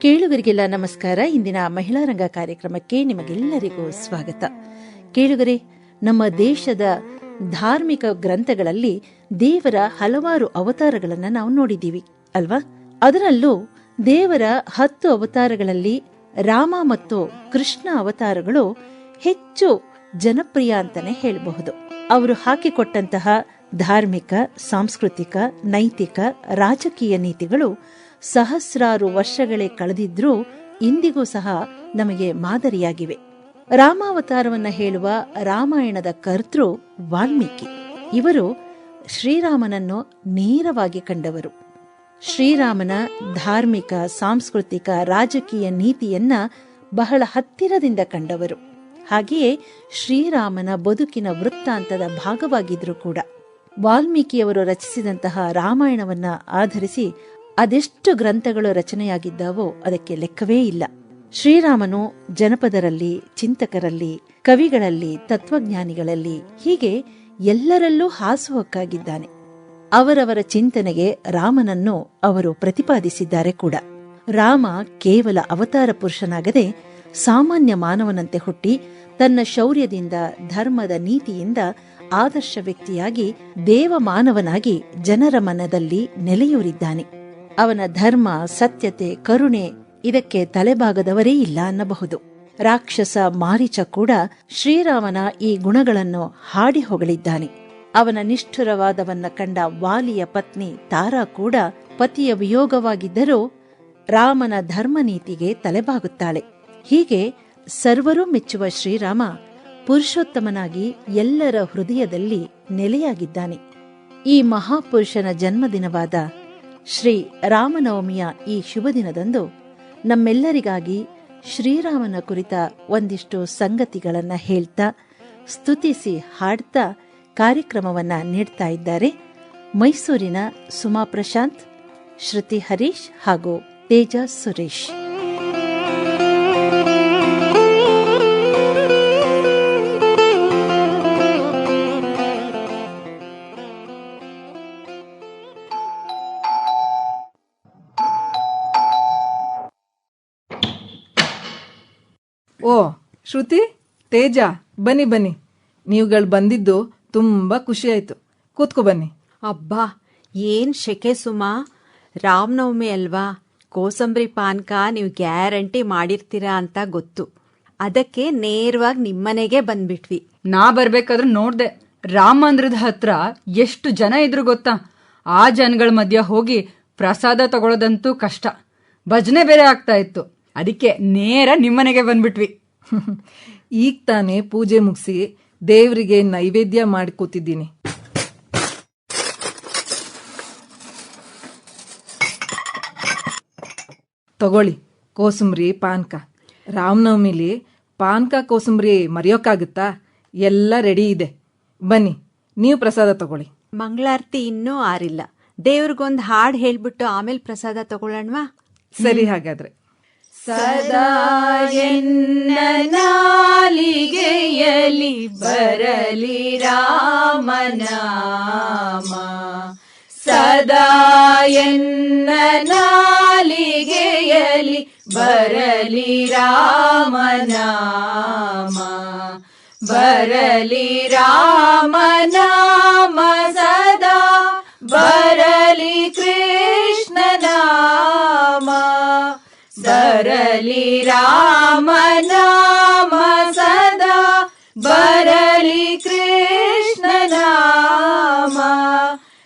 ಕೇಳುಗರಿಗೆಲ್ಲ ನಮಸ್ಕಾರ. ಇಂದಿನ ಮಹಿಳಾ ರಂಗ ಕಾರ್ಯಕ್ರಮಕ್ಕೆ ನಿಮಗೆಲ್ಲರಿಗೂ ಸ್ವಾಗತ. ಕೇಳುಗರೆ, ನಮ್ಮ ದೇಶದ ಧಾರ್ಮಿಕ ಗ್ರಂಥಗಳಲ್ಲಿ ದೇವರ ಹಲವಾರು ಅವತಾರಗಳನ್ನು ನಾವು ನೋಡಿದ್ದೀವಿ, ಅಲ್ವಾ? ಅದರಲ್ಲೂ ದೇವರ ಹತ್ತು ಅವತಾರಗಳಲ್ಲಿ ರಾಮ ಮತ್ತು ಕೃಷ್ಣ ಅವತಾರಗಳು ಹೆಚ್ಚು ಜನಪ್ರಿಯ ಅಂತಾನೆ ಹೇಳಬಹುದು. ಅವರು ಹಾಕಿಕೊಟ್ಟಂತಹ ಧಾರ್ಮಿಕ, ಸಾಂಸ್ಕೃತಿಕ, ನೈತಿಕ, ರಾಜಕೀಯ ನೀತಿಗಳು ಸಹಸ್ರಾರು ವರ್ಷಗಳೇ ಕಳೆದಿದ್ರೂ ಇಂದಿಗೂ ಸಹ ನಮಗೆ ಮಾದರಿಯಾಗಿವೆ. ರಾಮಾವತಾರವನ್ನ ಹೇಳುವ ರಾಮಾಯಣದ ಕರ್ತೃ ವಾಲ್ಮೀಕಿ. ಇವರು ಶ್ರೀರಾಮನನ್ನು ನೇರವಾಗಿ ಕಂಡವರು. ಶ್ರೀರಾಮನ ಧಾರ್ಮಿಕ, ಸಾಂಸ್ಕೃತಿಕ, ರಾಜಕೀಯ ನೀತಿಯನ್ನ ಬಹಳ ಹತ್ತಿರದಿಂದ ಕಂಡವರು. ಹಾಗೆಯೇ ಶ್ರೀರಾಮನ ಬದುಕಿನ ವೃತ್ತಾಂತದ ಭಾಗವಾಗಿದ್ರು ಕೂಡ. ವಾಲ್ಮೀಕಿಯವರು ರಚಿಸಿದಂತಹ ರಾಮಾಯಣವನ್ನ ಆಧರಿಸಿ ಅದೆಷ್ಟು ಗ್ರಂಥಗಳು ರಚನೆಯಾಗಿದ್ದಾವೋ ಅದಕ್ಕೆ ಲೆಕ್ಕವೇ ಇಲ್ಲ. ಶ್ರೀರಾಮನು ಜನಪದರಲ್ಲಿ, ಚಿಂತಕರಲ್ಲಿ, ಕವಿಗಳಲ್ಲಿ, ತತ್ವಜ್ಞಾನಿಗಳಲ್ಲಿ ಹೀಗೆ ಎಲ್ಲರಲ್ಲೂ ಹಾಸುಹೊಕ್ಕಾಗಿದ್ದಾನೆ. ಅವರವರ ಚಿಂತನೆಗೆ ರಾಮನನ್ನು ಅವರು ಪ್ರತಿಪಾದಿಸಿದ್ದಾರೆ ಕೂಡ. ರಾಮ ಕೇವಲ ಅವತಾರ ಪುರುಷನಾಗದೆ ಸಾಮಾನ್ಯ ಮಾನವನಂತೆ ಹುಟ್ಟಿ ತನ್ನ ಶೌರ್ಯದಿಂದ, ಧರ್ಮದ ನೀತಿಯಿಂದ ಆದರ್ಶ ವ್ಯಕ್ತಿಯಾಗಿ ದೇವ ಮಾನವನಾಗಿ ಜನರ ಮನದಲ್ಲಿ ನೆಲೆಯೂರಿದ್ದಾನೆ. ಅವನ ಧರ್ಮ, ಸತ್ಯತೆ, ಕರುಣೆ ಇದಕ್ಕೆ ತಲೆಬಾಗದವರೇ ಇಲ್ಲ ಅನ್ನಬಹುದು. ರಾಕ್ಷಸ ಮಾರೀಚ ಕೂಡ ಶ್ರೀರಾಮನ ಈ ಗುಣಗಳನ್ನು ಹಾಡಿ ಹೊಗಳಿದ್ದಾನೆ. ಅವನ ನಿಷ್ಠುರವಾದವನ್ನ ಕಂಡ ವಾಲಿಯ ಪತ್ನಿ ತಾರಾ ಕೂಡ ಪತಿಯ ವಿಯೋಗವಾಗಿದ್ದರೂ ರಾಮನ ಧರ್ಮ ನೀತಿಗೆ ತಲೆಬಾಗುತ್ತಾಳೆ. ಹೀಗೆ ಸರ್ವರೂ ಮೆಚ್ಚುವ ಶ್ರೀರಾಮ ಪುರುಷೋತ್ತಮನಾಗಿ ಎಲ್ಲರ ಹೃದಯದಲ್ಲಿ ನೆಲೆಯಾಗಿದ್ದಾನೆ. ಈ ಮಹಾಪುರುಷನ ಜನ್ಮದಿನವಾದ ಶ್ರೀ ರಾಮನವಮಿಯ ಈ ಶುಭ ದಿನದಂದು ನಮ್ಮೆಲ್ಲರಿಗಾಗಿ ಶ್ರೀರಾಮನ ಕುರಿತ ಒಂದಿಷ್ಟು ಸಂಗತಿಗಳನ್ನು ಹೇಳ್ತಾ, ಸ್ತುತಿಸಿ, ಹಾಡ್ತಾ ಕಾರ್ಯಕ್ರಮವನ್ನು ನೀಡ್ತಾ ಇದ್ದಾರೆ ಮೈಸೂರಿನ ಸುಮಾ ಪ್ರಶಾಂತ್, ಶ್ರುತಿ ಹರೀಶ್ ಹಾಗೂ ತೇಜ ಸುರೇಶ್. ಓ ಶ್ರುತಿ ತೇಜ ಬನ್ನಿ ಬನ್ನಿ. ನೀವುಗಳು ಬಂದಿದ್ದು ತುಂಬಾ ಖುಷಿ ಆಯ್ತು ಕೂತ್ಕೊ ಬನ್ನಿ. ಅಬ್ಬಾ ಏನ್ ಶೆಕೆ ಸುಮಾ? ರಾಮನವಮಿ ಅಲ್ವಾ? ಕೋಸಂಬರಿ ಪಾನಕ ನೀವು ಗ್ಯಾರಂಟಿ ಮಾಡಿರ್ತೀರಾ ಅಂತ ಗೊತ್ತು. ಅದಕ್ಕೆ ನೇರವಾಗಿ ನಿಮ್ಮನೆಗೆ ಬಂದ್ಬಿಟ್ವಿ. ನಾ ಬರ್ಬೇಕಾದ್ರೆ ನೋಡ್ದೆ. ರಾಮಂದ್ರದ ಮಂದಿರದ ಹತ್ರ ಎಷ್ಟು ಜನ ಇದ್ರು ಗೊತ್ತಾ? ಆ ಜನಗಳ ಮಧ್ಯ ಹೋಗಿ ಪ್ರಸಾದ ತಗೊಳ್ಳೋದಂತೂ ಕಷ್ಟ. ಭಜನೆ ಬೇರೆ ಆಗ್ತಾ ಇತ್ತು. ಅದಕ್ಕೆ ನೇರ ನಿಮ್ಮನೆಗೆ ಬಂದ್ಬಿಟ್ವಿ. ಈಗ ತಾನೇ ಪೂಜೆ ಮುಗಿಸಿ ದೇವರಿಗೆ ನೈವೇದ್ಯ ಮಾಡಿ ಕೂತಿದ್ದೀನಿ. ತಗೊಳ್ಳಿ ಕೋಸಂಬರಿ ಪಾನ್ಕ. ರಾಮನವಮಿಲಿ ಪಾನ್ಕ ಕೋಸಂಬರಿ ಮರೆಯೋಕ್ಕಾಗುತ್ತಾ? ಎಲ್ಲ ರೆಡಿ ಇದೆ. ಬನ್ನಿ ನೀವು ಪ್ರಸಾದ ತಗೊಳ್ಳಿ. ಮಂಗಳಾರತಿ ಇನ್ನೂ ಆರಿಲ್ಲ. ದೇವ್ರಿಗೊಂದು ಹಾಡು ಹೇಳ್ಬಿಟ್ಟು ಆಮೇಲೆ ಪ್ರಸಾದ ತಗೊಳ್ಳೋಣವಾ? ಸರಿ ಹಾಗಾದ್ರೆ. ಸದಾ ಎನ್ನ ನಾಲಿಗೆಯಲಿ ಬರಲಿ ರಾಮನಾಮ ಸದಾ ಎನ್ನ ನಾಲಿಗೆಯಲಿ ಬರಲಿ ರಾಮನಾಮ ಬರಲಿ ರಾಮನಾಮ ಬರಲಿ ರಾಮ ನಾಮ ಸದಾ ಬರಲಿ ಕೃಷ್ಣ ನಾಮ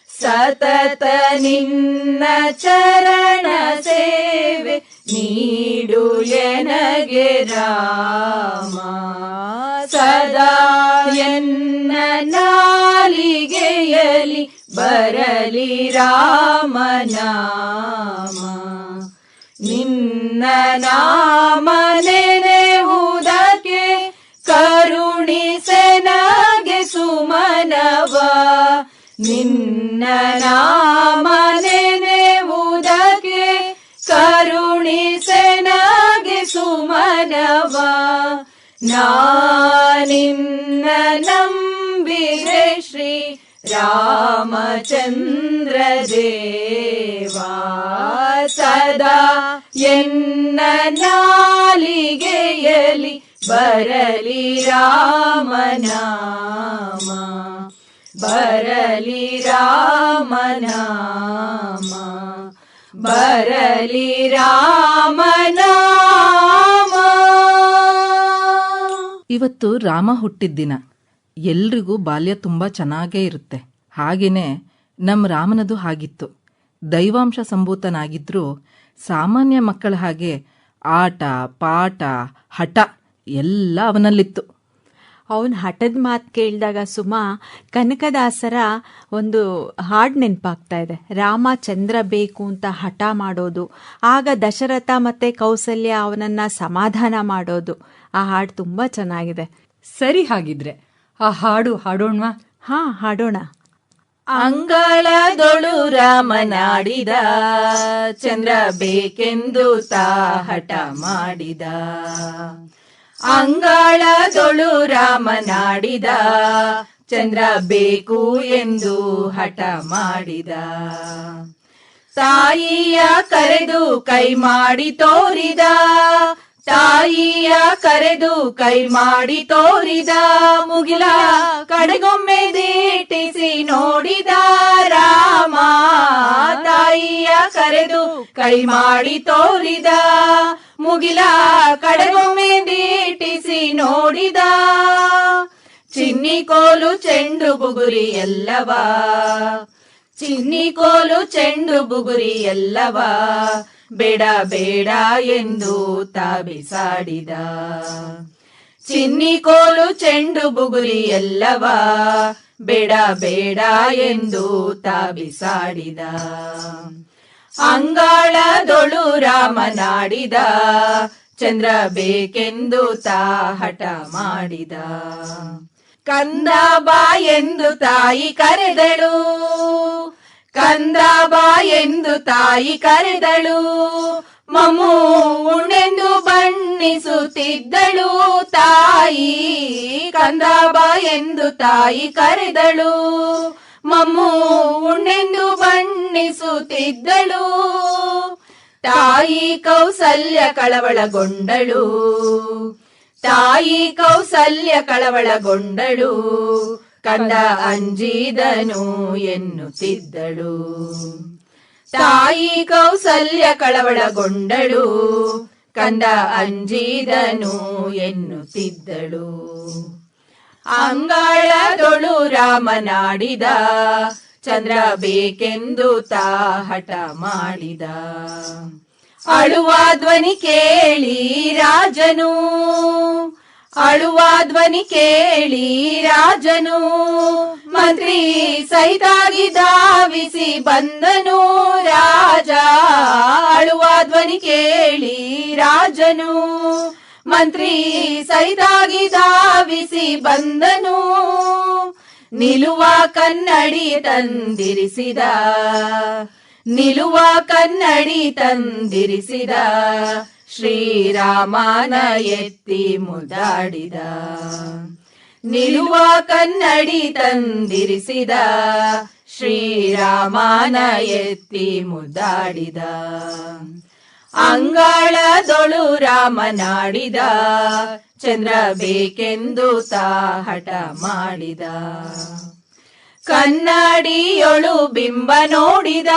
ಸತತ ನಿನ್ನ ಚರಣ ಸೇವೆ ನೀಡು ಎನಗೆ ರಾಮ ಸದಾ ಎನ್ನ ನಾಲಿಗೆಯಲಿ ಬರಲಿ ರಾಮ ನಾಮ ನಿನ್ನ ನಾಮ ನೆನೆಯುವುದಕ್ಕೆ ಕರುಣಿಸೆನಗೆ ಸುಮನವ ನಿನ್ನ ನಾಮ ನೆನೆಯುವುದಕ್ಕೆ ಕರುಣಿಸೆನಗೆ ಸುಮನವ ನಾನಿನ್ನ ನಂಬಿರೆ ಶ್ರೀ ರಾಮಚಂದ್ರ ದೇವಾ ಸದಾ ಎನ್ನ ನಾಲಿಗೆಯಲಿ ಬರಲಿ ರಾಮನಾಮ ಬರಲಿ ರಾಮನಾಮ ಬರಲಿ ರಾಮನಾಮ ಇವತ್ತು ರಾಮ ಹುಟ್ಟಿದ ದಿನ. ಎಲ್ರಿಗೂ ಬಾಲ್ಯ ತುಂಬಾ ಚೆನ್ನಾಗೇ ಇರುತ್ತೆ. ಹಾಗೇನೆ ನಮ್ಮ ರಾಮನದು ಹಾಗಿತ್ತು. ದೈವಾಂಶ ಸಂಭೂತನಾಗಿದ್ದರೂ ಸಾಮಾನ್ಯ ಮಕ್ಕಳ ಹಾಗೆ ಆಟ ಪಾಠ ಹಠ ಎಲ್ಲ ಅವನಲ್ಲಿತ್ತು. ಅವನು ಹಠದ ಮಾತು ಕೇಳಿದಾಗ ಸುಮಾ ಕನಕದಾಸರ ಒಂದು ಹಾಡು ನೆನಪಾಗ್ತಾ ಇದೆ. ರಾಮ ಚಂದ್ರ ಬೇಕು ಅಂತ ಹಠ ಮಾಡೋದು ಆಗ ದಶರಥ ಮತ್ತೆ ಕೌಸಲ್ಯ ಅವನನ್ನ ಸಮಾಧಾನ ಮಾಡೋದು. ಆ ಹಾಡು ತುಂಬಾ ಚೆನ್ನಾಗಿದೆ. ಸರಿ ಹಾಗಿದ್ರೆ ಆ ಹಾಡು ಹಾಡೋಣ್ವಾ? ಹಾ ಹಾಡೋಣ. ಅಂಗಳದೊಳು ರಾಮನಾಡಿದ, ಚಂದ್ರ ಬೇಕೆಂದು ತಾ ಮಾಡಿದ. ಅಂಗಳದೊಳು ರಾಮನಾಡಿದ, ಚಂದ್ರ ಬೇಕು ಎಂದು ಹಠ ಮಾಡಿದ. ತಾಯಿಯ ಕರೆದು ಕೈ ಮಾಡಿ ತೋರಿದ ತಾಯಿಯ ಕರೆದು ಕೈ ಮಾಡಿ ತೋರಿದ ಮುಗಿಲ, ಕಡೆಗೊಮ್ಮೆ ದೀಟಿಸಿ ನೋಡಿದ ರಾಮ. ತಾಯಿಯ ಕರೆದು ಕೈ ಮಾಡಿ ತೋರಿದ ಮುಗಿಲ, ಕಡೆಗೊಮ್ಮೆ ದೀಟಿಸಿ ನೋಡಿದ ಚಿನ್ನಿ ಕೋಲು ಚೆಂಡು ಬುಗುರಿ ಎಲ್ಲವ. ಚಿನ್ನಿ ಕೋಲು ಚೆಂಡು ಬುಗುರಿ ಎಲ್ಲವ ಬೇಡ ಬೇಡ ಎಂದು ತಾಬಿಸಾಡಿದ. ಚಿನ್ನಿ ಕೋಲು ಚೆಂಡು ಬುಗುರಿ ಎಲ್ಲವ ಬೇಡ ಬೇಡ ಎಂದು ತಾಬಿಸಾಡಿದ. ಅಂಗಾಳದೊಳು ರಾಮನಾಡಿದ. ಚಂದ್ರ ಬೇಕೆಂದು ತಾ ಹಠ ಮಾಡಿದ. ಕಂದ ಬಾ ಎಂದು ತಾಯಿ ಕರೆದಳು. ಕಂದ ಬಾ ಎಂದು ತಾಯಿ ಕರೆದಳು. ಮಮು ಉಣ್ಣೆಂದು ಬಣ್ಣಿಸುತ್ತಿದ್ದಳು ತಾಯಿ. ಕಂದ ಬಾ ಎಂದು ತಾಯಿ ಕರೆದಳು. ಮಮ್ಮು ಉಣ್ಣೆಂದು ಬಣ್ಣಿಸುತ್ತಿದ್ದಳು. ತಾಯಿ ಕೌಸಲ್ಯ ಕಳವಳಗೊಂಡಳು. ತಾಯಿ ಕೌಸಲ್ಯ ಕಳವಳಗೊಂಡಳು ಕಂದ ಅಂಜಿದನು ಎನ್ನುತ್ತಿದ್ದಳು. ತಾಯಿ ಕೌಸಲ್ಯ ಕಳವಳಗೊಂಡಳು ಕಂದ ಅಂಜಿದನು ಎನ್ನುತ್ತಿದ್ದಳು. ಅಂಗಳದೊಳು ರಾಮನಾಡಿದ, ಚಂದ್ರ ಬೇಕೆಂದು ತಾ ಹಠ ಮಾಡಿದ. ಅಳುವ ಧ್ವನಿ ಕೇಳಿ ರಾಜನು. ಅಳುವ ಧ್ವನಿ ಕೇಳಿ ರಾಜನು. ಮಂತ್ರಿ ಸೈತಾಗಿ ಧಾವಿಸಿ ಬಂದನು ರಾಜ. ಅಳುವ ಧ್ವನಿ ಕೇಳಿ ರಾಜನು. ಮಂತ್ರಿ ಸೈತಾಗಿ ಧಾವಿಸಿ ಬಂದನು. ನಿಲುವ ಕನ್ನಡಿ ತಂದಿರಿಸಿದ. ನಿಲುವ ಕನ್ನಡಿ ತಂದಿರಿಸಿದ. ಶ್ರೀರಾಮನ ಎತ್ತಿ ಮುದಾಡಿದ ನಿಲುವ ಕನ್ನಡಿ ತಂದಿರಿಸಿದ. ಶ್ರೀರಾಮನ ಎತ್ತಿ ಮುದ್ದಾಡಿದ. ಅಂಗಳದೊಳು ರಾಮನಾಡಿದ. ಚಂದ್ರ ಬೇಕೆಂದು ತಾ ಹಠ ಮಾಡಿದ. ಕನ್ನಡಿಯೊಳು ಬಿಂಬ ನೋಡಿದ.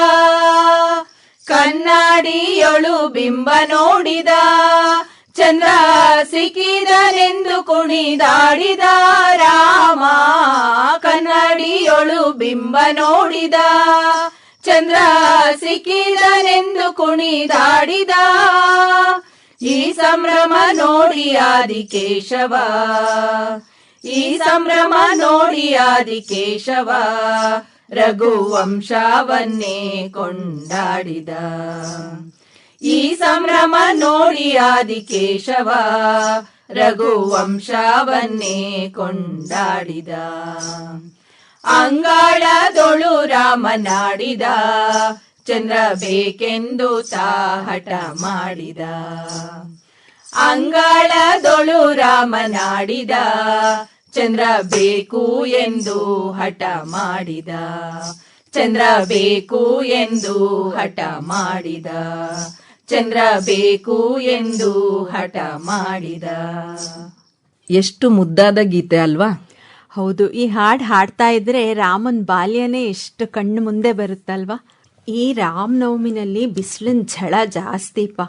ಕನ್ನಡಿಯೊಳು ಬಿಂಬ ನೋಡಿದ. ಚಂದ್ರ ಸಿಕ್ಕಿದನೆಂದು ಕುಣಿದಾಡಿದ. ರಾಮ ಕನ್ನಡಿಯೊಳು ಬಿಂಬ ನೋಡಿದ. ಚಂದ್ರ ಸಿಕ್ಕಿದನೆಂದು ಕುಣಿದಾಡಿದ. ಈ ಸಂಭ್ರಮ ನೋಡಿ ಆದಿಕೇಶವ. ಈ ಸಂಭ್ರಮ ನೋಡಿ ಆದಿ ಕೇಶವ ರಘುವಂಶವನ್ನೇ ಕೊಂಡಾಡಿದ. ಈ ಸಂಭ್ರಮ ನೋಡಿ ಆದಿ ಕೇಶವ ರಘುವಂಶವನ್ನೇ ಕೊಂಡಾಡಿದ. ಅಂಗಾಳದೊಳು ರಾಮನಾಡಿದ, ಚಂದ್ರ ಬೇಕೆಂದು ತಾಹಟ ಮಾಡಿದ. ಅಂಗಾಳದೊಳು ರಾಮನಾಡಿದ ಚಂದ್ರ ಬೇಕು ಎಂದು ಹಠ ಮಾಡಿದ. ಚಂದ್ರ ಬೇಕು ಎಂದು ಹಠ ಮಾಡಿದ. ಚಂದ್ರ ಬೇಕು ಎಂದು ಹಠ ಮಾಡಿದ. ಎಷ್ಟು ಮುದ್ದಾದ ಗೀತೆ ಅಲ್ವಾ? ಹೌದು ಈ ಹಾಡ್ ಹಾಡ್ತಾ ಇದ್ರೆ ರಾಮನ್ ಬಾಲ್ಯನೇ ಎಷ್ಟು ಕಣ್ಣು ಮುಂದೆ ಬರುತ್ತಲ್ವಾ? ಈ ರಾಮನವಮಿನಲ್ಲಿ ಬಿಸಿಲಿನ ಝಳ ಜಾಸ್ತಿಪ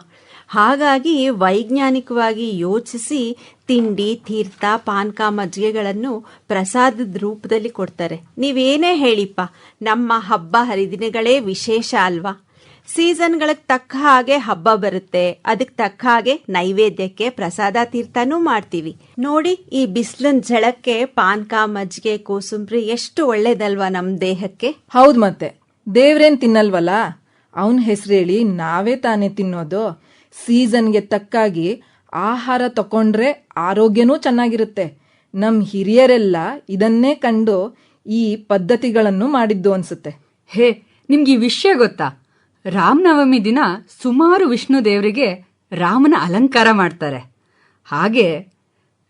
ಹಾಗಾಗಿ ವೈಜ್ಞಾನಿಕವಾಗಿ ಯೋಚಿಸಿ ತಿಂಡಿ, ತೀರ್ಥ, ಪಾನಕ, ಮಜ್ಜಿಗೆಗಳನ್ನು ಪ್ರಸಾದದ ರೂಪದಲ್ಲಿ ಕೊಡ್ತಾರೆ. ನೀವೇನೇ ಹೇಳಿಪ್ಪ, ನಮ್ಮ ಹಬ್ಬ ಹರಿದಿನಗಳೇ ವಿಶೇಷ ಅಲ್ವಾ? ಸೀಸನ್ಗಳಿಗೆ ತಕ್ಕ ಹಾಗೆ ಹಬ್ಬ ಬರುತ್ತೆ. ಅದಕ್ಕೆ ತಕ್ಕ ಹಾಗೆ ನೈವೇದ್ಯಕ್ಕೆ ಪ್ರಸಾದ ತೀರ್ಥನೂ ಮಾಡ್ತೀವಿ. ನೋಡಿ, ಈ ಬಿಸಿಲಿನ ಝಳಕ್ಕೆ ಪಾನಕ, ಮಜ್ಜಿಗೆ, ಕೋಸುಂಬ್ರಿ ಎಷ್ಟು ಒಳ್ಳೇದಲ್ವಾ ನಮ್ಮ ದೇಹಕ್ಕೆ? ಹೌದು ಮತ್ತೆ. ದೇವ್ರೇನ್ ತಿನ್ನಲ್ವಲ್ಲ? ಅವನ ಹೇಳಿ ನಾವೇ ತಾನೇ ತಿನ್ನೋದು. ಸೀಸನ್ಗೆ ತಕ್ಕಾಗಿ ಆಹಾರ ತಕೊಂಡ್ರೆ ಆರೋಗ್ಯನೂ ಚೆನ್ನಾಗಿರುತ್ತೆ. ನಮ್ಮ ಹಿರಿಯರೆಲ್ಲ ಇದನ್ನೇ ಕಂಡು ಈ ಪದ್ಧತಿಗಳನ್ನು ಮಾಡಿದ್ದು ಅನ್ಸುತ್ತೆ. ಹೇ, ನಿಮ್ಗೆ ಈ ವಿಷಯ ಗೊತ್ತಾ? ರಾಮನವಮಿ ದಿನ ಸುಮಾರು ವಿಷ್ಣು ದೇವರಿಗೆ ರಾಮನ ಅಲಂಕಾರ ಮಾಡ್ತಾರೆ. ಹಾಗೆ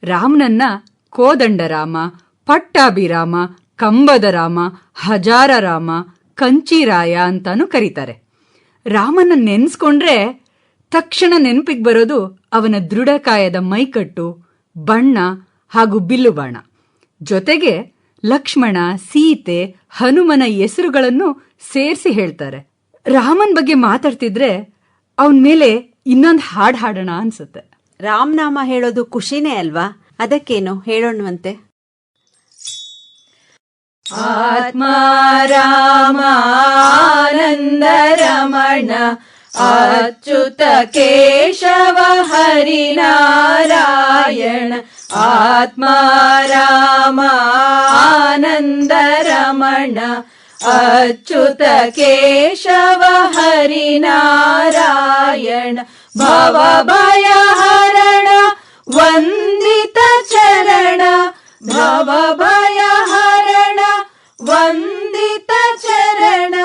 ರಾಮನನ್ನ ಕೋದಂಡರಾಮ ಪಟ್ಟಾಭಿರಾಮ, ಕಂಬದ ರಾಮ, ಹಜಾರ ರಾಮ, ಕಂಚಿರಾಯ ಅಂತಾನು ಕರೀತಾರೆ. ರಾಮನ ನೆನ್ಸ್ಕೊಂಡ್ರೆ ತಕ್ಷಣ ನೆನಪಿಗೆ ಬರೋದು ಅವನ ದೃಢಕಾಯದ ಮೈಕಟ್ಟು ಬಣ್ಣ ಹಾಗೂ ಬಿಲ್ಲು ಬಾಣ. ಜೊತೆಗೆ ಲಕ್ಷ್ಮಣ ಸೀತೆ ಹನುಮನ ಹೆಸರುಗಳನ್ನು ಸೇರಿಸಿ ಹೇಳ್ತಾರೆ. ರಾಮನ್ ಬಗ್ಗೆ ಮಾತಾಡ್ತಿದ್ರೆ ಅವನ ಮೇಲೆ ಇನ್ನೊಂದು ಹಾಡ್ ಹಾಡೋಣ ಅನ್ಸುತ್ತೆ. ರಾಮನಾಮ ಹೇಳೋದು ಖುಷಿನೇ ಅಲ್ವಾ? ಅದಕ್ಕೇನು? ಹೇಳೋಣವಂತೆ. ಆತ್ಮ ರಾಮ ಆನಂದ ರಮಣ अच्युत केशव हरिनारायण आत्मा राम आनन्दरमण अच्युत केशव हरिनारायण भवभयहरण वन्दित चरण भवभयहरण वन्दित चरण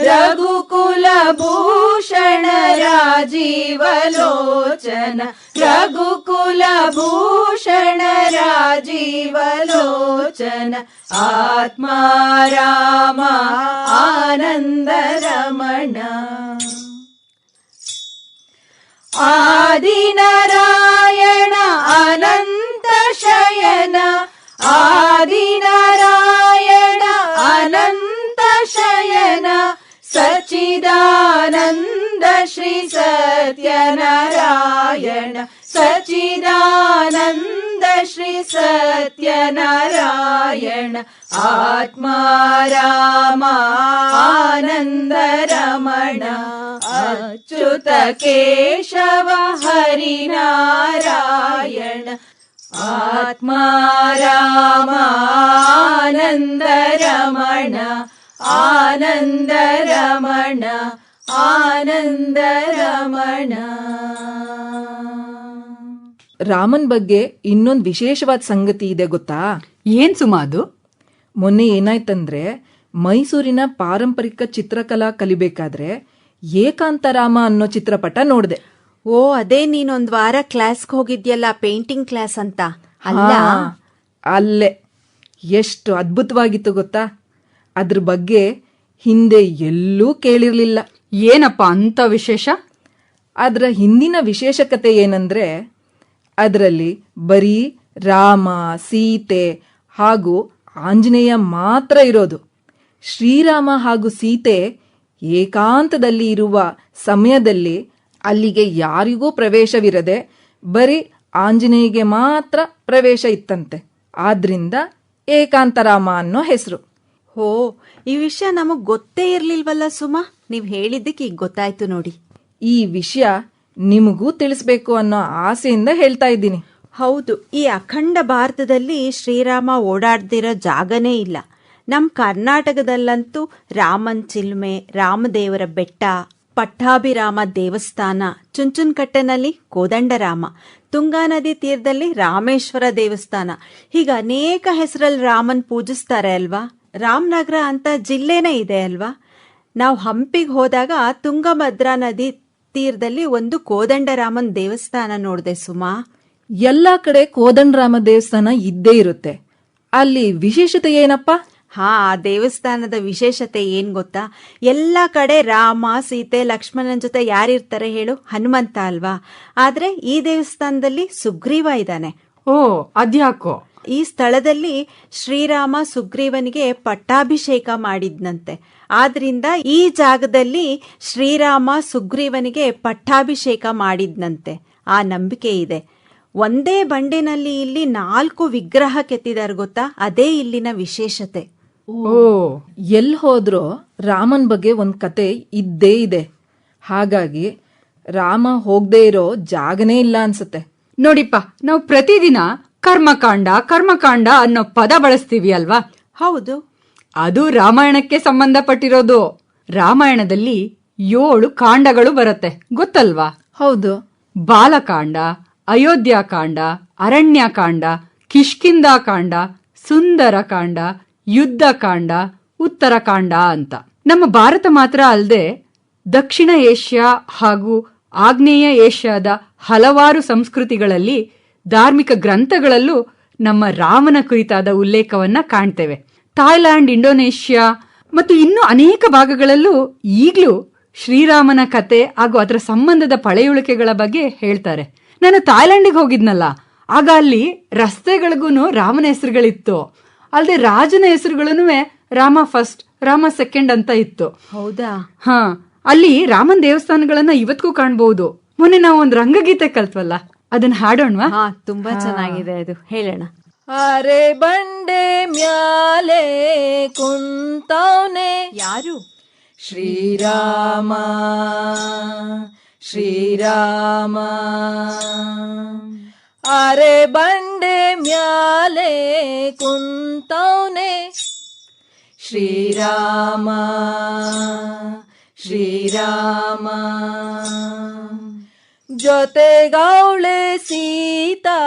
रघुकुलभूषण राजीवलोचन। रघुकुलभूषण राजीवलोचन। आत्मा राम आनन्दरमण आदिनारायण अनन्तशयन आदि सचिदानन्द श्री सत्यनारायण। सचिदानन्द श्री सत्यनारायण। आत्मा रामानन्द रमण। अच्युत केशव हरिनारायण। आत्मा रामानन्द रमण। ಆನಂದ ರಮಣ ಆನಂದ ರಮಣ ರಾಮನ್ ಬಗ್ಗೆ ಇನ್ನೊಂದು ವಿಶೇಷವಾದ ಸಂಗತಿ ಇದೆ ಗೊತ್ತಾ? ಏನ್ ಸುಮಾ ಅದು? ಮೊನ್ನೆ ಏನಾಯ್ತಂದ್ರೆ ಮೈಸೂರಿನ ಪಾರಂಪರಿಕ ಚಿತ್ರಕಲಾ ಕಲಿಬೇಕಾದ್ರೆ ಏಕಾಂತರಾಮ ಅನ್ನೋ ಚಿತ್ರಪಟ ನೋಡಿದೆ. ಓ ಅದೇ ನೀನೊಂದ್ ವಾರ ಕ್ಲಾಸ್ಗೆ ಹೋಗಿದ್ಯಲ್ಲ ಪೇಂಟಿಂಗ್ ಕ್ಲಾಸ್ ಅಂತ? ಅಲ್ಲ? ಅಲ್ಲೇ. ಎಷ್ಟು ಅದ್ಭುತವಾಗಿತ್ತು ಗೊತ್ತಾ? ಅದ್ರ ಬಗ್ಗೆ ಹಿಂದೆ ಎಲ್ಲೂ ಕೇಳಿರ್ಲಿಲ್ಲ. ಏನಪ್ಪ ಅಂತ ವಿಶೇಷ? ಅದರ ಹಿಂದಿನ ವಿಶೇಷಕತೆ ಏನಂದ್ರೆ, ಅದರಲ್ಲಿ ಬರೀ ರಾಮ, ಸೀತೆ ಹಾಗೂ ಆಂಜನೇಯ ಮಾತ್ರ ಇರೋದು. ಶ್ರೀರಾಮ ಹಾಗೂ ಸೀತೆ ಏಕಾಂತದಲ್ಲಿ ಇರುವ ಸಮಯದಲ್ಲಿ ಅಲ್ಲಿಗೆ ಯಾರಿಗೂ ಪ್ರವೇಶವಿರದೆ ಬರೀ ಆಂಜನೇಯಗೆ ಮಾತ್ರ ಪ್ರವೇಶ ಇತ್ತಂತೆ. ಆದ್ರಿಂದ ಏಕಾಂತರಾಮ ಅನ್ನೋ ಹೆಸರು. ಹೋ ಈ ವಿಷಯ ನಮಗ್ ಗೊತ್ತೇ ಇರ್ಲಿಲ್ವಲ್ಲ ಸುಮಾ? ನೀವ್ ಹೇಳಿದ್ದಕ್ಕೆ ಈಗ ಗೊತ್ತಾಯ್ತು ನೋಡಿ. ಈ ವಿಷಯ ನಿಮಗೂ ತಿಳಿಸ್ಬೇಕು ಅನ್ನೋ ಆಸೆಯಿಂದ ಹೇಳ್ತಾ ಇದ್ದೀನಿ. ಹೌದು ಈ ಅಖಂಡ ಭಾರತದಲ್ಲಿ ಶ್ರೀರಾಮ ಓಡಾಡ್ದಿರೋ ಜಾಗನೇ ಇಲ್ಲ. ನಮ್ ಕರ್ನಾಟಕದಲ್ಲಂತೂ ರಾಮನ್ ಚಿಲ್ಮೆ ರಾಮದೇವರ ಬೆಟ್ಟ ಪಟ್ಟಾಭಿರಾಮ ದೇವಸ್ಥಾನ ಚುಂಚುನ್ಕಟ್ಟೆನಲ್ಲಿ ಕೋದಂಡರಾಮ ತುಂಗಾ ನದಿ ತೀರದಲ್ಲಿ ರಾಮೇಶ್ವರ ದೇವಸ್ಥಾನ ಹೀಗೆ ಅನೇಕ ಹೆಸರಲ್ಲಿ ರಾಮನ್ ಪೂಜಿಸ್ತಾರೆ ಅಲ್ವಾ? ರಾಮನಗರ ಅಂತ ಜಿಲ್ಲೆನೇ ಇದೆ ಅಲ್ವಾ? ನಾವು ಹಂಪಿಗೆ ಹೋದಾಗ ತುಂಗಭದ್ರಾ ನದಿ ತೀರದಲ್ಲಿ ಒಂದು ಕೋದಂಡರಾಮನ್ ದೇವಸ್ಥಾನ ನೋಡಿದೆ ಸುಮಾ. ಎಲ್ಲಾ ಕಡೆ ಕೋದಂಡರಾಮ ದೇವಸ್ಥಾನ ಇದ್ದೇ ಇರುತ್ತೆ. ಅಲ್ಲಿ ವಿಶೇಷತೆ ಏನಪ್ಪ? ಹಾ ಆ ದೇವಸ್ಥಾನದ ವಿಶೇಷತೆ ಏನ್ ಗೊತ್ತಾ? ಎಲ್ಲ ಕಡೆ ರಾಮ ಸೀತೆ ಲಕ್ಷ್ಮಣನ ಜೊತೆ ಯಾರಿರ್ತಾರೆ ಹೇಳು? ಹನುಮಂತ ಅಲ್ವಾ? ಆದ್ರೆ ಈ ದೇವಸ್ಥಾನದಲ್ಲಿ ಸುಗ್ರೀವ ಇದ್ದಾನೆ. ಓ ಅದ್ಯಾಕೋ? ಈ ಸ್ಥಳದಲ್ಲಿ ಶ್ರೀರಾಮ ಸುಗ್ರೀವನಿಗೆ ಪಟ್ಟಾಭಿಷೇಕ ಮಾಡಿದ್ನಂತೆ. ಆದ್ರಿಂದ ಈ ಜಾಗದಲ್ಲಿ ಶ್ರೀರಾಮ ಸುಗ್ರೀವನಿಗೆ ಪಟ್ಟಾಭಿಷೇಕ ಮಾಡಿದ್ನಂತೆ. ಆ ನಂಬಿಕೆ ಇದೆ. ಒಂದೇ ಬಂಡೆನಲ್ಲಿ ಇಲ್ಲಿ ನಾಲ್ಕು ವಿಗ್ರಹ ಕೆತ್ತಿದಾರೆ ಗೊತ್ತಾ? ಅದೇ ಇಲ್ಲಿನ ವಿಶೇಷತೆ. ಓ, ಎಲ್ ಹೋದ್ರೂ ರಾಮನ್ ಬಗ್ಗೆ ಒಂದ್ ಕತೆ ಇದ್ದೇ ಇದೆ. ಹಾಗಾಗಿ ರಾಮ ಹೋಗದೆ ಇರೋ ಜಾಗನೇ ಇಲ್ಲ ಅನ್ಸುತ್ತೆ. ನೋಡಿಪ್ಪ, ನಾವು ಪ್ರತಿದಿನ ಕರ್ಮಕಾಂಡ ಕರ್ಮಕಾಂಡ ಅನ್ನೋ ಪದ ಬಳಸ್ತೀವಿ ಅಲ್ವಾ? ಹೌದು. ಅದು ರಾಮಾಯಣಕ್ಕೆ ಸಂಬಂಧಪಟ್ಟಿರೋದು. ರಾಮಾಯಣದಲ್ಲಿ ಏಳು ಕಾಂಡಗಳು ಬರುತ್ತೆ. ಗೊತ್ತಲ್ವಾ? ಹೌದು. ಬಾಲಕಾಂಡ ಅಯೋಧ್ಯಕಾಂಡ ಅರಣ್ಯಕಾಂಡ ಕಿಷ್ಕಿಂದಾಕಾಂಡ ಸುಂದರಕಾಂಡ ಯುದ್ಧಕಾಂಡ ಉತ್ತರಕಾಂಡ ಅಂತ. ನಮ್ಮ ಭಾರತ ಮಾತ್ರ ಅಲ್ಲದೆ ದಕ್ಷಿಣ ಏಷ್ಯಾ ಹಾಗೂ ಆಗ್ನೇಯ ಏಷ್ಯಾದ ಹಲವಾರು ಸಂಸ್ಕೃತಿಗಳಲ್ಲಿ ಧಾರ್ಮಿಕ ಗ್ರಂಥಗಳಲ್ಲೂ ನಮ್ಮ ರಾಮನ ಕುರಿತಾದ ಉಲ್ಲೇಖವನ್ನ ಕಾಣ್ತೇವೆ. ಥಾಯ್ಲ್ಯಾಂಡ್ ಇಂಡೋನೇಷ್ಯಾ ಮತ್ತು ಇನ್ನೂ ಅನೇಕ ಭಾಗಗಳಲ್ಲೂ ಈಗಲೂ ಶ್ರೀರಾಮನ ಕತೆ ಹಾಗೂ ಅದರ ಸಂಬಂಧದ ಪಳೆಯುಳಿಕೆಗಳ ಬಗ್ಗೆ ಹೇಳ್ತಾರೆ. ನಾನು ಥಾಯ್ಲ್ಯಾಂಡಿಗೆ ಹೋಗಿದ್ನಲ್ಲ ಆಗ ಅಲ್ಲಿ ರಸ್ತೆಗಳಿಗೂ ರಾಮನ ಹೆಸರುಗಳಿತ್ತು. ಅಲ್ಲದೆ ರಾಜನ ಹೆಸರುಗಳೂ ರಾಮ ಫಸ್ಟ್ ರಾಮ ಸೆಕೆಂಡ್ ಅಂತ ಇತ್ತು. ಹೌದಾ? ಹಾ ಅಲ್ಲಿ ರಾಮನ್ ದೇವಸ್ಥಾನಗಳನ್ನ ಇವತ್ತಿಗೂ ಕಾಣಬಹುದು ಮೊನ್ನೆ ನಾವು ಒಂದು ರಂಗಗೀತೆ ಕಲ್ತ್ವಲ್ಲ ಅದನ್ನ ಹಾಡೋಣವಾ? ಹಾ ತುಂಬಾ ಚೆನ್ನಾಗಿದೆ ಅದು. ಹೇಳೋಣ. ಅರೆ ಬಂಡೆ ಮ್ಯಾಲೆ ಕುಂತವನೆ. ಯಾರು? ಶ್ರೀರಾಮ ಶ್ರೀರಾಮ. ಅರೆ ಬಂಡೆ ಮ್ಯಾಲೆ ಕುಂತವನೆ. ಶ್ರೀರಾಮ ಶ್ರೀರಾಮ. ಜೊತೆಗೌಳೆ ಸೀತಾ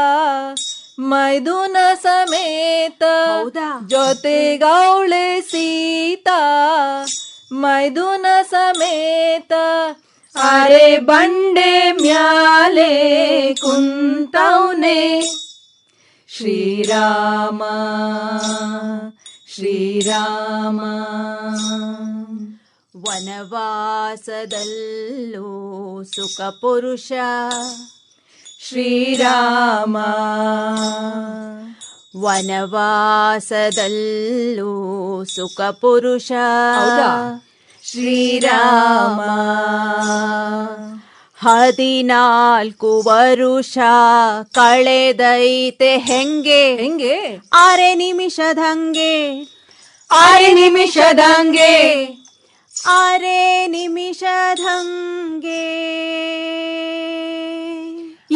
ಮೈದುನ ಸಮೇತ. ಹೌದಾ? ಜೊತೆಗೌಳೆ ಸೀತಾ ಮೈದುನ ಸಮೇತ. ಅರೆ ಬಂಡೆ ಮ್ಯಾಲೆ ಕುಂತವ್ನೆ. ಶ್ರೀರಾಮ ಶ್ರೀರಾಮ. ವನವಾಸದಲ್ಲೂ ಸುಖ ಪುರುಷ. ಶ್ರೀರಾಮ. ವನವಾಸದಲ್ಲೂ ಸುಖ ಪುರುಷ? ಶ್ರೀರಾಮ. ಹದಿನಾಲ್ಕು ವರುಷ ಕಳೆದೈತೆ ಹೆಂಗೆ? ಹೆಂಗೆ? ಆರೆ ನಿಮಿಷದಂಗೆ. ಆರೆ ನಿಮಿಷದಂಗೆ. ಆರೆ ನಿಮಿಷದಂಗೆ.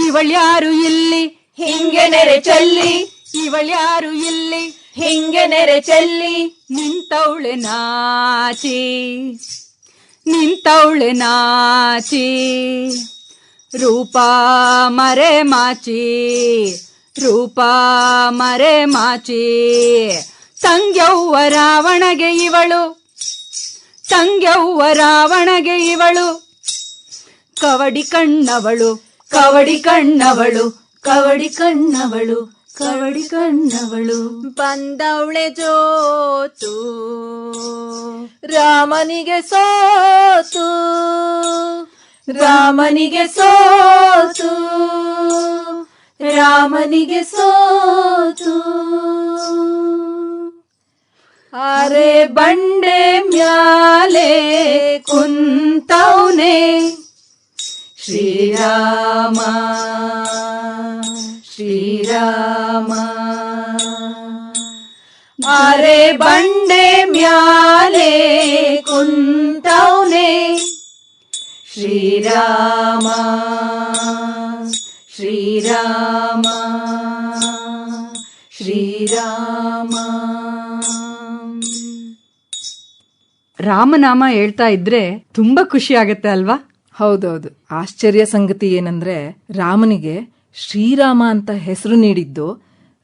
ಇವಳ್ಯಾರು ಇಲ್ಲಿ? ಹಿಂಗೆ ನೆರೆ ಚೆಲ್ಲಿ. ಇವಳ್ಯಾರು ಇಲ್ಲಿ? ಹಿಂಗೆ ನೆರೆ ಚೆಲ್ಲಿ. ನಿಂತವಳೆ ನಾಚಿ. ನಿಂತವಳೆ ನಾಚಿ. ರೂಪ ಮರೆ ಮಾಚಿ. ರೂಪ ಮರೆ ಮಾಚಿ. ತಂಗ್ಯವ್ವ ರಾವಣಗೆ ಇವಳು ತಂಗ್ಯವ್ವ ರಾವಣಗೆ ಇವಳು. ಕವಡಿ ಕಣ್ಣವಳು ಕವಡಿ ಕಣ್ಣವಳು ಕವಡಿ ಕಣ್ಣವಳು ಕವಡಿ ಕಣ್ಣವಳು. ಬಂದವಳೆ ಜೋತು, ರಾಮನಿಗೆ ಸೋತು ರಾಮನಿಗೆ ಸೋತು ರಾಮನಿಗೆ ಸೋತು. ಅರೆ ಬಂಡೆ ಮ್ಯಾಲೆ ಕುಂತವ್ನೆ ಶ್ರೀರಾಮ ಶ್ರೀರಾಮ ಅರೆ ಬಂಡೆ ಮ್ಯಾಲೆ ಕುಂತವ್ನೆ ಶ್ರೀರಾಮ ಶ್ರೀರಾಮ ಶ್ರೀರಾಮ ರಾಮನಾಮ ಹೇಳ್ತಾ ಇದ್ರೆ ತುಂಬಾ ಖುಷಿ ಆಗತ್ತೆ ಅಲ್ವಾ? ಹೌದೌದು. ಆಶ್ಚರ್ಯ ಸಂಗತಿ ಏನಂದ್ರೆ ರಾಮನಿಗೆ ಶ್ರೀರಾಮ ಅಂತ ಹೆಸರು ನೀಡಿದ್ದು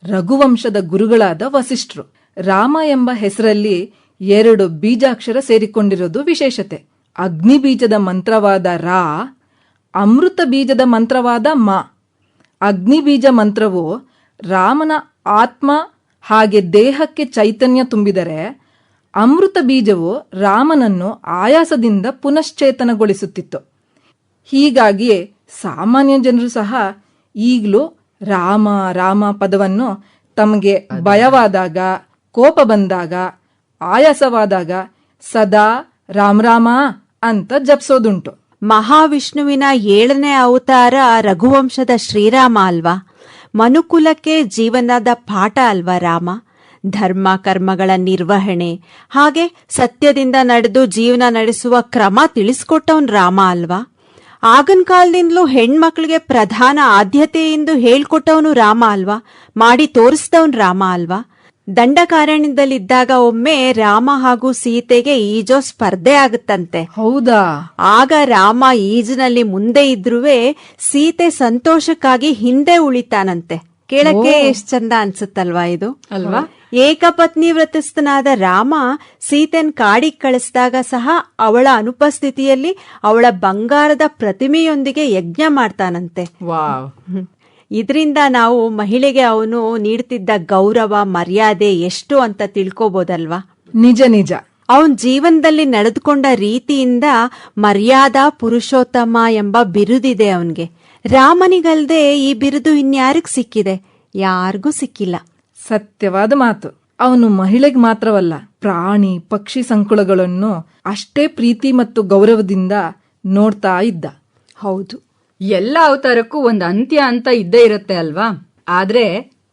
ರಘುವಂಶದ ಗುರುಗಳಾದ ವಸಿಷ್ಠರು. ರಾಮ ಎಂಬ ಹೆಸರಲ್ಲಿ ಎರಡು ಬೀಜಾಕ್ಷರ ಸೇರಿಕೊಂಡಿರೋದು ವಿಶೇಷತೆ. ಅಗ್ನಿ ಬೀಜದ ಮಂತ್ರವಾದ ರಾ, ಅಮೃತ ಬೀಜದ ಮಂತ್ರವಾದ ಮ. ಅಗ್ನಿ ಬೀಜ ಮಂತ್ರವು ರಾಮನ ಆತ್ಮ ಹಾಗೆ ದೇಹಕ್ಕೆ ಚೈತನ್ಯ ತುಂಬಿದರೆ ಅಮೃತ ಬೀಜವು ರಾಮನನ್ನು ಆಯಾಸದಿಂದ ಪುನಶ್ಚೇತನಗೊಳಿಸುತ್ತಿತ್ತು. ಹೀಗಾಗಿಯೇ ಸಾಮಾನ್ಯ ಜನರು ಸಹ ಈಗಲೂ ರಾಮ ರಾಮ ಪದವನ್ನು ತಮಗೆ ಭಯವಾದಾಗ ಕೋಪ ಬಂದಾಗ ಆಯಾಸವಾದಾಗ ಸದಾ ರಾಮ ರಾಮ ಅಂತ ಜಪಿಸೋದುಂಟು. ಮಹಾವಿಷ್ಣುವಿನ ಏಳನೇ ಅವತಾರ ರಘುವಂಶದ ಶ್ರೀರಾಮ ಅಲ್ವಾ? ಮನುಕುಲಕ್ಕೆ ಜೀವನದ ಪಾಠ ಅಲ್ವಾ ರಾಮ? ಧರ್ಮ ಕರ್ಮಗಳ ನಿರ್ವಹಣೆ. ಹಾಗೆ ಸತ್ಯದಿಂದ ನಡೆದು ಜೀವನ ನಡೆಸುವ ಕ್ರಮ ತಿಳಿಸ್ಕೊಟ್ಟವನ್ ರಾಮ ಅಲ್ವಾ? ಆಗನ್ ಕಾಲದಿಂದಲೂ ಹೆಣ್ಮಕ್ಳಿಗೆ ಪ್ರಧಾನ ಆದ್ಯತೆ ಎಂದು ಹೇಳ್ಕೊಟ್ಟವನು ರಾಮ ಅಲ್ವಾ? ಮಾಡಿ ತೋರಿಸಿದವನು ರಾಮ ಅಲ್ವಾ? ದಂಡಕಾರಣ್ಯದಲ್ಲಿದ್ದಾಗ ಒಮ್ಮೆ ರಾಮ ಹಾಗೂ ಸೀತೆಗೆ ಈಜೋ ಸ್ಪರ್ಧೆ ಆಗುತ್ತಂತೆ. ಹೌದಾ? ಆಗ ರಾಮ ಈಜಿನಲ್ಲಿ ಮುಂದೆ ಇದ್ರೂ ಸೀತೆ ಸಂತೋಷಕ್ಕಾಗಿ ಹಿಂದೆ ಉಳಿತಾನಂತೆ. ಕೇಳಕ್ಕೆ ಎಷ್ಟ್ ಚಂದ ಅನ್ಸುತ್ತಲ್ವಾ ಇದು? ಅಲ್ವಾ? ಏಕಪತ್ನಿ ವ್ರತಸ್ಥನಾದ ರಾಮ ಸೀತೆನ್ ಕಾಡಿಗೆ ಕಳಿಸಿದಾಗ ಸಹ ಅವಳ ಅನುಪಸ್ಥಿತಿಯಲ್ಲಿ ಅವಳ ಬಂಗಾರದ ಪ್ರತಿಮೆಯೊಂದಿಗೆ ಯಜ್ಞ ಮಾಡ್ತಾನಂತೆ. ಇದರಿಂದ ನಾವು ಮಹಿಳೆಗೆ ಅವನು ನೀಡ್ತಿದ್ದ ಗೌರವ ಮರ್ಯಾದೆ ಎಷ್ಟು ಅಂತ ತಿಳ್ಕೋಬೋದಲ್ವಾ? ನಿಜ ನಿಜ. ಅವನ್ ಜೀವನದಲ್ಲಿ ನಡೆದುಕೊಂಡ ರೀತಿಯಿಂದ ಮರ್ಯಾದಾ ಪುರುಷೋತ್ತಮ ಎಂಬ ಬಿರುದಿದೆ ಅವನ್ಗೆ. ರಾಮನಿಗಲ್ದೆ ಈ ಬಿರುದು ಇನ್ಯಾರಿಗ್ ಸಿಕ್ಕಿದೆ? ಯಾರಿಗೂ ಸಿಕ್ಕಿಲ್ಲ. ಸತ್ಯವಾದ ಮಾತು. ಅವನು ಮಹಿಳೆಗೆ ಮಾತ್ರವಲ್ಲ, ಪ್ರಾಣಿ, ಪಕ್ಷಿ ಸಂಕುಲಗಳನ್ನು ಅಷ್ಟೇ ಪ್ರೀತಿ ಮತ್ತು ಗೌರವದಿಂದ ನೋಡ್ತಾ ಇದ್ದ. ಹೌದು, ಎಲ್ಲ ಅವತಾರಕ್ಕೂ ಒಂದು ಅಂತ್ಯ ಅಂತ ಇದ್ದೇ ಇರುತ್ತೆ ಅಲ್ವಾ? ಆದ್ರೆ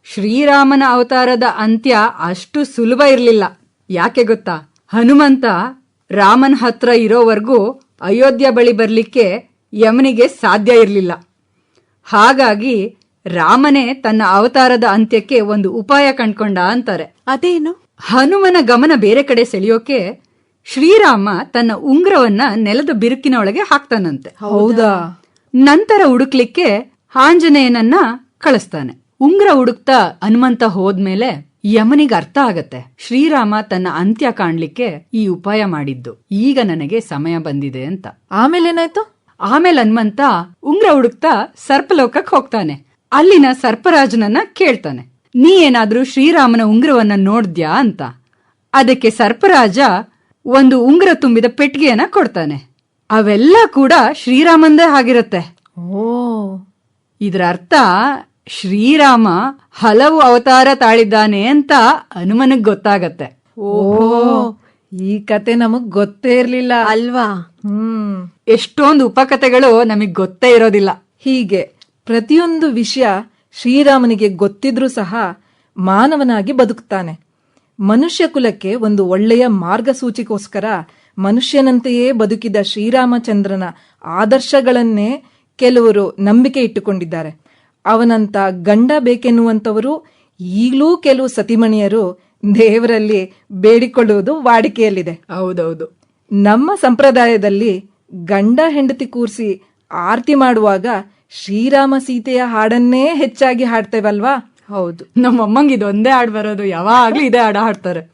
ಶ್ರೀರಾಮನ ಅವತಾರದ ಅಂತ್ಯ ಅಷ್ಟು ಸುಲಭ ಇರಲಿಲ್ಲ. ಯಾಕೆ ಗೊತ್ತಾ? ಹನುಮಂತ ರಾಮನ ಹತ್ರ ಇರೋವರೆಗೂ ಅಯೋಧ್ಯ ಬಳಿ ಬರಲಿಕ್ಕೆ ಯಮನಿಗೆ ಸಾಧ್ಯ ಇರಲಿಲ್ಲ. ಹಾಗಾಗಿ ರಾಮನೇ ತನ್ನ ಅವತಾರದ ಅಂತ್ಯಕ್ಕೆ ಒಂದು ಉಪಾಯ ಕಂಡ್ಕೊಂಡ ಅಂತಾರೆ. ಅದೇನು? ಹನುಮನ ಗಮನ ಬೇರೆ ಕಡೆ ಸೆಳೆಯೋಕೆ ಶ್ರೀರಾಮ ತನ್ನ ಉಂಗ್ರವನ್ನ ನೆಲದ ಬಿರುಕಿನ ಒಳಗೆ ಹಾಕ್ತಾನಂತೆ. ಹೌದಾ? ನಂತರ ಹುಡುಕ್ಲಿಕ್ಕೆ ಆಂಜನೇಯನನ್ನ ಕಳಿಸ್ತಾನೆ. ಉಂಗ್ರ ಹುಡುಕ್ತಾ ಹನುಮಂತ ಹೋದ್ಮೇಲೆ ಯಮನಿಗೆ ಅರ್ಥ ಆಗತ್ತೆ. ಶ್ರೀರಾಮ ತನ್ನ ಅಂತ್ಯ ಕಾಣ್ಲಿಕ್ಕೆ ಈ ಉಪಾಯ ಮಾಡಿದ್ದು. ಈಗ ನನಗೆ ಸಮಯ ಬಂದಿದೆ ಅಂತ. ಆಮೇಲೆ ಏನಾಯ್ತು ಆಮೇಲೆ ಹನುಮಂತ ಉಂಗ್ರ ಹುಡುಕ್ತಾ ಸರ್ಪಲೋಕಕ್ಕೆ ಹೋಗ್ತಾನೆ. ಅಲ್ಲಿನ ಸರ್ಪರಾಜನನ್ನ ಕೇಳ್ತಾನೆ. ನೀ ಏನಾದ್ರೂ ಶ್ರೀರಾಮನ ಉಂಗ್ರವನ್ನ ನೋಡ್ದ್ಯಾ ಅಂತ. ಅದಕ್ಕೆ ಸರ್ಪರಾಜ ಒಂದು ಉಂಗ್ರ ತುಂಬಿದ ಪೆಟ್ಟಿಗೆಯನ್ನ ಕೊಡ್ತಾನೆ. ಅವೆಲ್ಲ ಕೂಡ ಶ್ರೀರಾಮಂದೇ ಆಗಿರುತ್ತೆ. ಓ. ಇದರ ಅರ್ಥ ಶ್ರೀರಾಮ ಹಲವು ಅವತಾರ ತಾಳಿದ್ದಾನೆ ಅಂತ ಹನುಮನಿಗೆ ಗೊತ್ತಾಗತ್ತೆ. ಓ ಈ ಕತೆ ನಮಗ್ ಗೊತ್ತೇ ಇರ್ಲಿಲ್ಲ. ಅಲ್ವಾ? ಹ್ಮ್. ಎಷ್ಟೊಂದು ಉಪಕಥೆಗಳು ನಮಗ್ ಗೊತ್ತೇ ಇರೋದಿಲ್ಲ. ಹೀಗೆ ಪ್ರತಿಯೊಂದು ವಿಷಯ ಶ್ರೀರಾಮನಿಗೆ ಗೊತ್ತಿದ್ರೂ ಸಹ ಮಾನವನಾಗಿ ಬದುಕ್ತಾನೆ. ಮನುಷ್ಯ ಕುಲಕ್ಕೆ ಒಂದು ಒಳ್ಳೆಯ ಮಾರ್ಗಸೂಚಿಗೋಸ್ಕರ ಮನುಷ್ಯನಂತೆಯೇ ಬದುಕಿದ ಶ್ರೀರಾಮಚಂದ್ರನ ಆದರ್ಶಗಳನ್ನೇ ಕೆಲವರು ನಂಬಿಕೆ ಇಟ್ಟುಕೊಂಡಿದ್ದಾರೆ. ಅವನಂತ ಗಂಡ ಬೇಕೆನ್ನುವಂಥವರು ಈಗಲೂ ಕೆಲವು ಸತಿಮಣಿಯರು ದೇವರಲ್ಲಿ ಬೇಡಿಕೊಳ್ಳುವುದು ವಾಡಿಕೆಯಲ್ಲಿದೆ. ಹೌದೌದು. ನಮ್ಮ ಸಂಪ್ರದಾಯದಲ್ಲಿ ಗಂಡ ಹೆಂಡತಿ ಕೂರಿಸಿ ಆರತಿ ಮಾಡುವಾಗ ಶ್ರೀರಾಮ ಸೀತೆಯ ಹಾಡನ್ನೇ ಹೆಚ್ಚಾಗಿ ಹಾಡ್ತೇವಲ್ವಾ? ಹೌದು. ನಮ್ಮಮ್ಮಂಗೆ ಇದೊಂದೇ ಹಾಡ್ ಬರೋದು ಯಾವಾಗ್ಲೂ ಇದೇ ಹಾಡ ಹಾಡ್ತಾರೆ.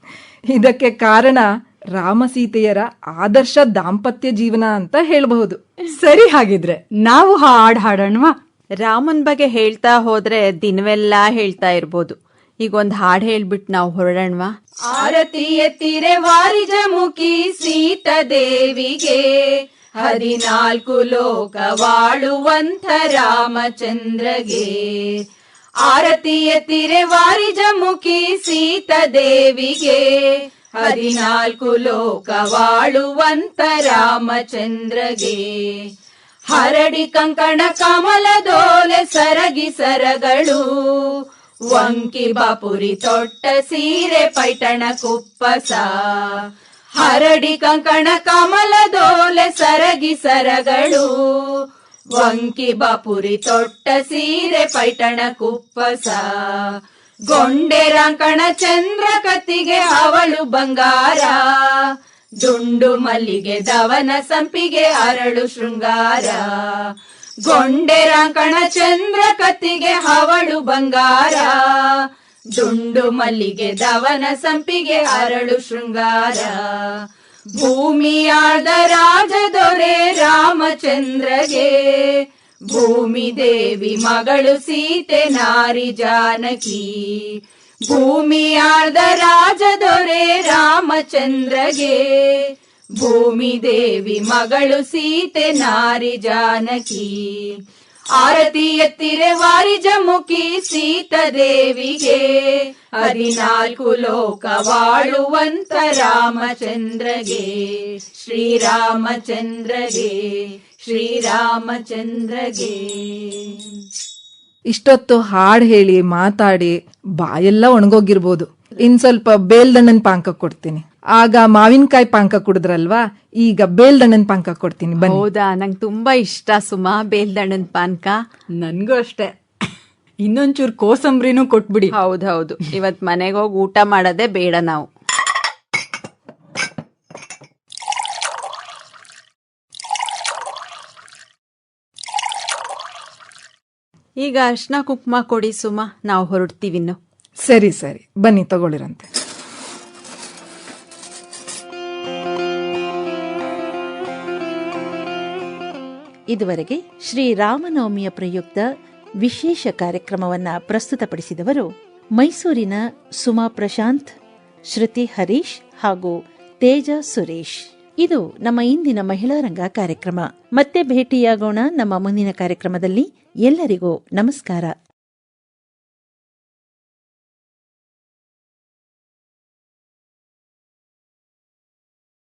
ಇದಕ್ಕೆ ಕಾರಣ ರಾಮ ಸೀತೆಯರ ಆದರ್ಶ ದಾಂಪತ್ಯ ಜೀವನ ಅಂತ ಹೇಳಬಹುದು. ಸರಿ ಹಾಗಿದ್ರೆ ನಾವು ಹಾಡ್ ಹಾಡೋಣವಾ? ರಾಮನ್ ಬಗ್ಗೆ ಹೇಳ್ತಾ ಹೋದ್ರೆ ದಿನವೆಲ್ಲ ಹೇಳ್ತಾ ಇರ್ಬೋದು. ಈಗ ಒಂದ್ ಹಾಡ್ ಹೇಳ್ಬಿಟ್ಟು ನಾವು ಹೊರಡೋಣವಾ? ಆರತಿ ಎತ್ತಿರೆ ವಾರಿಜಮುಖಿ ಸೀತ ದೇವಿಗೆ ಹದಿನಾಲ್ಕು ಲೋಕ ವಾಳುವಂಥ ರಾಮಚಂದ್ರಗೆ ಆರತಿಯ ತಿರೆವಾರಿ ವಾರಿಜಮುಖಿ ಸೀತ ದೇವಿಗೆ. ಹದಿನಾಲ್ಕು ಲೋಕ ವಾಳುವಂತ ರಾಮಚಂದ್ರಗೆ. ಹರಡಿ ಕಂಕಣ ಕಮಲದೋಲೆ ಸರಗಿ ಸರಗಳು. ವಂಕಿ ಬಾಪುರಿ ತೊಟ್ಟ ಸೀರೆ ಪೈಟಣ ಕುಪ್ಪಸ. ಹರಡಿ ಕಂಕಣ ಕಮಲದೋಲೆ ಸರಗಿ ಸರಗಳು. ವಂಕಿ ಬಾಪುರಿ ತೊಟ್ಟ ಸೀರೆ ಪೈಟಣ ಕುಪ್ಪಸ. ಗೊಂಡೆ ರಂಕಣ ಚಂದ್ರ ಕತ್ತಿಗೆ ಅವಳು ಬಂಗಾರ. ದುಂಡು ಮಲ್ಲಿಗೆ ದವನ ಸಂಪಿಗೆ ಅರಳು ಶೃಂಗಾರ. ಗೊಂಡೆ ರಂಕಣ ಚಂದ್ರ ಕತ್ತಿಗೆ ಅವಳು ಬಂಗಾರ. ದುಂಡು ಮಲ್ಲಿಗೆ ದವನ ಸಂಪಿಗೆ ಅರಳು ಶೃಂಗಾರ. ಭೂಮಿಯಾದ ರಾಜದೊರೆ ರಾಮಚಂದ್ರಗೆ. ಭೂಮಿ ದೇವಿ ಮಗಳು ಸೀತೆ ನಾರಿ ಜಾನಕಿ. ಭೂಮಿಯಾಳ್ದ ರಾಜದೊರೆ ರಾಮಚಂದ್ರಗೆ. ಭೂಮಿ ದೇವಿ ಮಗಳು ಸೀತೆ ನಾರಿ ಜಾನಕಿ. ಆರತಿ ಎತ್ತಿರೆ ವಾರಿಜಮುಖಿ ಸೀತ ದೇವಿಗೆ. ಹದಿನಾಲ್ಕು ಲೋಕ ವಾಳುವಂತ ರಾಮಚಂದ್ರಗೆ. ಶ್ರೀರಾಮಚಂದ್ರಗೆ ಶ್ರೀರಾಮಚಂದ್ರಗೆ. ಇಷ್ಟೊತ್ತು ಹಾಡ್ ಹೇಳಿ ಮಾತಾಡಿ ಬಾಯೆಲ್ಲ ಒಣಗೋಗಿರ್ಬೋದು. ಇನ್ ಸ್ವಲ್ಪ ಬೇಲ್ದಣ್ಣನ ಪಾಂಕ ಕೊಡ್ತೀನಿ. ಆಗ ಮಾವಿನಕಾಯಿ ಪಾಂಕ ಕುಡಿದ್ರಲ್ವಾ? ಈಗ ಬೇಲ್ದಣ್ಣನ ಪಾಂಕ ಕೊಡ್ತೀನಿ ಬನ್ನಿ. ಹೌದಾ? ನಂಗೆ ತುಂಬಾ ಇಷ್ಟ ಸುಮಾ ಬೇಲ್ದಣ್ಣನ ಪಾನ್ಕ. ನನ್ಗೂ ಅಷ್ಟೇ. ಇನ್ನೊಂಚೂರು ಕೋಸಂಬರಿನೂ ಕೊಟ್ಬಿಡಿ. ಹೌದೌದು. ಇವತ್ ಮನೆಗೆ ಹೋಗಿ ಊಟ ಮಾಡೋದೇ ಬೇಡ ನಾವು. ಈಗ ಅರ್ಶನ ಕುಕ್ಮಾ ಕೊಡಿ ಸುಮಾ. ನಾವು ಹೊರಡ್ತೀವಿನ್ನು ಸರಿ ಸರಿ. ಬನ್ನಿ, ತಗೊಳ್ಳಿರಂತೆ. ಇದುವರೆಗೆ ಶ್ರೀ ರಾಮನವಮಿಯ ಪ್ರಯುಕ್ತ ವಿಶೇಷ ಕಾರ್ಯಕ್ರಮವನ್ನು ಪ್ರಸ್ತುತಪಡಿಸಿದವರು ಮೈಸೂರಿನ ಸುಮಾ ಪ್ರಶಾಂತ್, ಶ್ರುತಿ ಹರೀಶ್ ಹಾಗೂ ತೇಜ ಸುರೇಶ್. ಇದು ನಮ್ಮ ಇಂದಿನ ಮಹಿಳಾ ರಂಗ ಕಾರ್ಯಕ್ರಮ. ಮತ್ತೆ ಭೇಟಿಯಾಗೋಣ ನಮ್ಮ ಮುಂದಿನ ಕಾರ್ಯಕ್ರಮದಲ್ಲಿ ಎಲ್ಲರಿಗೂ ನಮಸ್ಕಾರ.